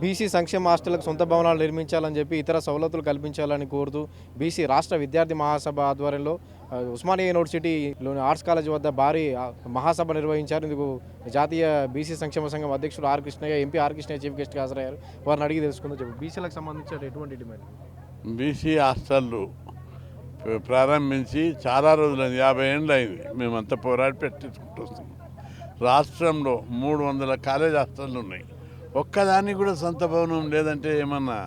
BC సంక్షేమ హాస్టళ్ళకు సొంత భవనాలు నిర్మించాలని చెప్పి ఇతర సవలతులు కల్పించాలని కోరుతూ బీసీ రాష్ట్ర విద్యార్థి మహాసభ ఆధ్వర్యంలో ఉస్మానియా యూనివర్సిటీలోని ఆర్ట్స్ కాలేజ్ వద్ద భారీ మహాసభ నిర్వహించారు. ఇందుకు జాతీయ బీసీ సంక్షేమ సంఘం అధ్యక్షుడు R Krishnaiah MP R Krishnaiah chief గెస్ట్గా హాజరయ్యారు. వారిని అడిగి తెలుసుకుందాం. చెప్పి బీసీలకు సంబంధించి ఎటువంటి డిమాండ్? బీసీ హాస్టళ్ళు ప్రారంభించి చాలా రోజులైంది. యాభై ఏళ్ళు అయింది మేమంతా పోరాడి పెట్టించుకుంటూ వస్తున్నాం. రాష్ట్రంలో మూడు వందల కాలేజ్ హాస్టళ్ళు ఉన్నాయి. ఒక్కదానికి కూడా సొంత భవనం లేదంటే ఏమన్నా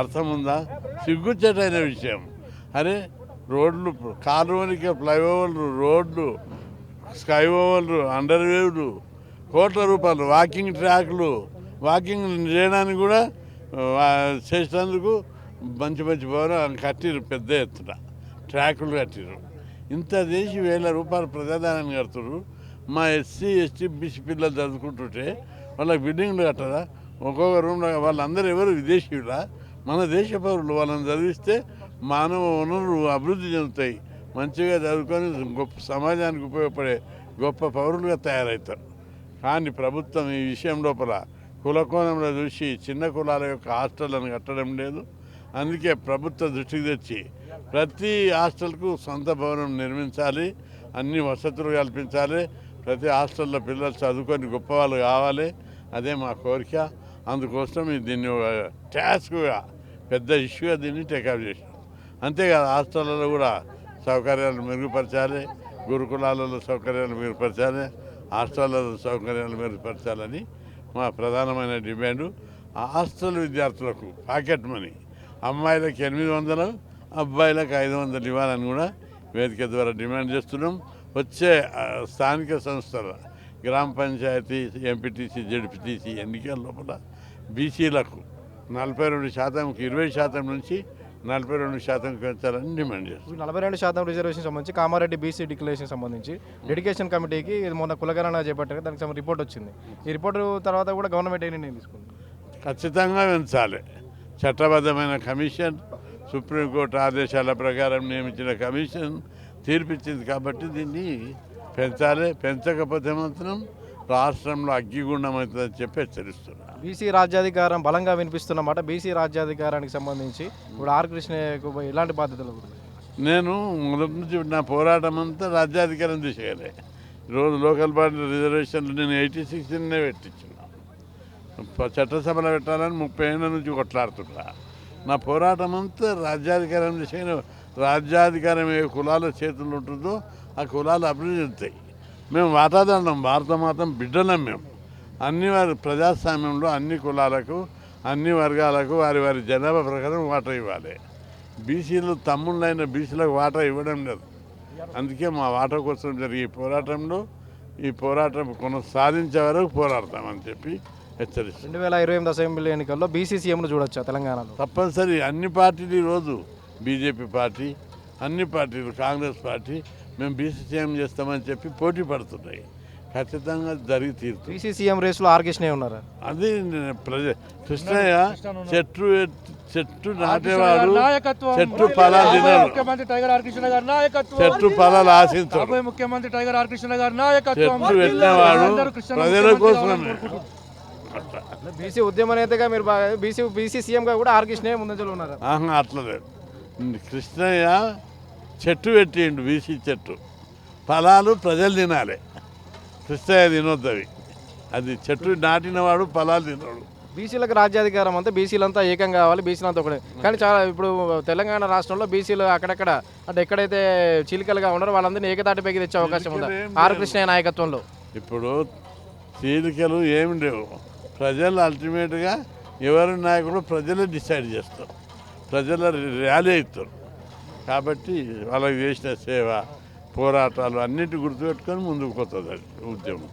అర్థం ఉందా? సిగ్గుచ్చేటైన విషయం. అరే రోడ్లు కాలువనికి ఫ్లైఓవర్లు రోడ్లు స్కై ఓవర్లు అండర్వేవ్లు కోట్ల రూపాయలు వాకింగ్ ట్రాక్లు వాకింగ్ చేయడానికి కూడా చేసినందుకు మంచి మంచి భవనం కట్టిరు పెద్ద ఎత్తున. ట్రాకులు కట్టిరు ఇంత చేసి వేల రూపాయలు ప్రజాదానాన్ని కడుతున్నారు మా ఎస్సీ ఎస్టీ బీసీ పిల్లలు చదువుకుంటుంటే వాళ్ళకి బిల్డింగ్లు కట్టరా? ఒక్కొక్క రూమ్లో వాళ్ళందరూ ఎవరు విదేశీయులా? మన దేశ పౌరులు వాళ్ళని చదివిస్తే మానవ వనరులు అభివృద్ధి చెందుతాయి. మంచిగా చదువుకొని గొప్ప సమాజానికి ఉపయోగపడే గొప్ప పౌరులుగా తయారవుతారు. కానీ ప్రభుత్వం ఈ విషయం లోపల కులకోణంలో చూసి చిన్న కులాల యొక్క హాస్టళ్ళను కట్టడం లేదు. అందుకే ప్రభుత్వ దృష్టికి తెచ్చి ప్రతి హాస్టల్కు సొంత భవనం నిర్మించాలి. అన్ని వసతులు కల్పించాలి. ప్రతి హాస్టల్లో పిల్లలు చదువుకొని గొప్పవాళ్ళు కావాలి. అదే మా కోరిక. అందుకోసం దీన్ని ఒక టాస్క్గా పెద్ద ఇష్యూగా దీన్ని టేకప్ చేసాం అంతేకాదు హాస్టళ్ళలో కూడా సౌకర్యాలు మెరుగుపరచాలి గురుకులాలలో సౌకర్యాలు మెరుగుపరచాలి హాస్టళ్ళలో సౌకర్యాలు మెరుగుపరచాలని మా ప్రధానమైన డిమాండు. ఆ హాస్టల్ విద్యార్థులకు పాకెట్ మనీ అమ్మాయిలకు ఎనిమిది వందలు అబ్బాయిలకు ఐదు వందలు ఇవ్వాలని కూడా వేదిక ద్వారా డిమాండ్ చేస్తున్నాం. వచ్చే స్థానిక సంస్థల గ్రామ పంచాయతీ ఎంపీటీసీ జడ్పీటీసీ ఎన్నికల లోపల బీసీలకు నలభై రెండు శాతంకి ఇరవై శాతం నుంచి నలభై రెండు శాతం పెంచాలని డిమాండ్ చేస్తున్నాం నలభై రెండు శాతం రిజర్వేషన్ సంబంధించి కామారెడ్డి బీసీ డిక్లరేషన్ సంబంధించి డెడికేషన్ కమిటీకి ఇది మొన్న కులగణన చేపట్టారు దానికి సంబంధించి రిపోర్ట్ వచ్చింది. ఈ రిపోర్ట్ తర్వాత కూడా గవర్నమెంట్ ఏ నిర్ణయం తీసుకుంది? ఖచ్చితంగా పెంచాలి చట్టబద్ధమైన కమిషన్ సుప్రీంకోర్టు ఆదేశాల ప్రకారం నియమించిన కమిషన్ తీర్పిచ్చింది కాబట్టి దీన్ని పెంచాలి పెంచకపోతే మాత్రం రాష్ట్రంలో అగ్గిగుండం అవుతుందని చెప్పి హెచ్చరిస్తున్నా. బీసీ రాజ్యాధికారం బలంగా వినిపిస్తున్నమాట బీసీ రాజ్యాధికారానికి సంబంధించి ఇప్పుడు ఆర్ కృష్ణయ్యకు ఎలాంటి బాధ్యతలు? నేను మొదటి నుంచి నా పోరాటం అంతా రాజ్యాధికారం దిశగానే. రోజు లోకల్ బాడీ రిజర్వేషన్లు నేను ఎయిటీ సిక్స్టీనే పెట్టించున్నా చట్టసభలో పెట్టాలని ముప్పై ఏళ్ళ నుంచి కొట్లాడుతున్నా. నా పోరాటం అంతా రాజ్యాధికారం దిశగానే రాజ్యాధికారం ఏ కులాల చేతుల్లో ఉంటుందో ఆ కులాలు అభివృద్ధి చెందుతాయి. మేము వాటాదారులం భారత మాతం బిడ్డలం మేము. అన్ని వారి ప్రజాస్వామ్యంలో అన్ని కులాలకు అన్ని వర్గాలకు వారి వారి జనాభా ప్రకారం వాటా ఇవ్వాలి. బీసీలు తమ్ముళ్ళైన బీసీలకు వాటా ఇవ్వడం లేదు. అందుకే మా వాటా కోసం జరిగే పోరాటంలో ఈ పోరాటం కొనసాగించే వరకు పోరాడతామని చెప్పి హెచ్చరిస్తాం రెండు వేల ఇరవై ఎనిమిది అసెంబ్లీ ఎన్నికల్లో బీసీ సీఎంను చూడొచ్చా తెలంగాణలో? తప్పనిసరి అన్ని పార్టీలు ఈరోజు బీజేపీ పార్టీ అన్ని పార్టీలు కాంగ్రెస్ పార్టీ మేము బీసీసీఎం చేస్తామని చెప్పి పోటీ పడుతున్నాయి. ఖచ్చితంగా జరిగి తీరుతుంది. బీసీ సీఎం రేసులో ఆర్ కృష్ణయ్య ఉన్నారు? అది ప్రజ కృష్ణయ్య చెట్టు చెట్టు నాటేవాడు చెట్టు ఫలాలు తినడు ముఖ్యమంత్రి టైగర్ ఆర్ కృష్ణ గారి నాయకత్వం. చెట్టు ఫలాలు ఆశించడు. ముఖ్యమంత్రి టైగర్ ఆర్ కృష్ణ గారి నాయకత్వం. చెట్టు పెట్టినవాడు ప్రజల. అట్లా బీసీ ఉద్యమ నేతగా మీరు బాగా బీసీ బీసీ సీఎంగా కూడా ఆర్ కృష్ణయ్య ముందంజలో ఉన్నారు? ఆహా అట్లలేదు కృష్ణయ్య చెట్టు పెట్టిండు బీసీ చెట్టు. ఫలాలు ప్రజలు తినాలి. కృష్ణయ్య తినొద్దు అవి. అది చెట్టు నాటినవాడు ఫలాలు తినడు. బీసీలకు రాజ్యాధికారం అంతా బీసీలంతా ఏకం కావాలి బీసీలంతా ఒకటే. కానీ చాలా ఇప్పుడు తెలంగాణ రాష్ట్రంలో బీసీలు అక్కడక్కడ అంటే ఎక్కడైతే చీలికలుగా ఉన్నారో వాళ్ళందరినీ ఏకతాటిపైకి తెచ్చే అవకాశం ఉందా? ఆర్ కృష్ణయ్య నాయకత్వంలో. ఇప్పుడు చీలికలు ఏమి లేవు. ప్రజలు అల్టిమేట్గా ఎవరి నాయకుడు ప్రజలే డిసైడ్ చేస్తారు. ప్రజల ర్యాలీ అవుతారు. కాబట్టి వాళ్ళకి చేసిన సేవ పోరాటాలు అన్నిటి గుర్తుపెట్టుకొని ముందుకు పోతుంది ఉద్యమం.